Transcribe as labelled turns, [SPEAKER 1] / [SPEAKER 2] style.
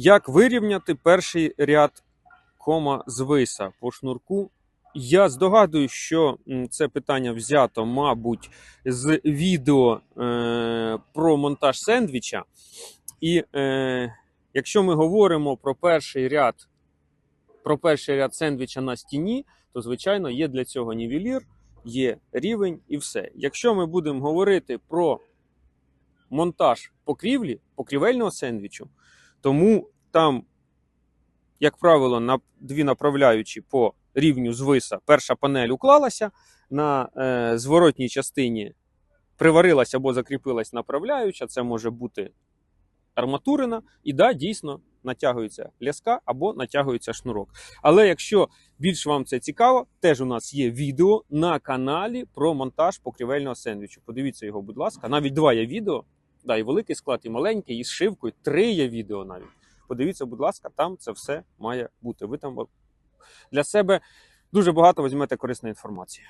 [SPEAKER 1] Як вирівняти перший ряд кома з виса по шнурку? Я здогадую, що це питання взято, мабуть, з відео е, про монтаж сендвіча. І е, якщо ми говоримо про перший ряд, про перший ряд сендвіча на стіні, то звичайно є для цього нівелір, є рівень і все. Якщо ми будемо говорити про монтаж покрівлі, покрівельного сендвічу, тому там, як правило, на дві направляючі по рівню звиса, перша панель уклалася, на е, зворотній частині приварилася або закріпилась направляюча, це може бути арматурина, і да, дійсно натягується ляска або натягується шнурок. Але якщо більш вам це цікаво, теж у нас є відео на каналі про монтаж покрівельного сендвічу. Подивіться його, будь ласка. Навіть два є відео. Да, і великий склад, і маленький, і з шивкою. Три є відео навіть. Подивіться, будь ласка, там це все має бути. Ви там для себе дуже багато візьмете корисної інформації.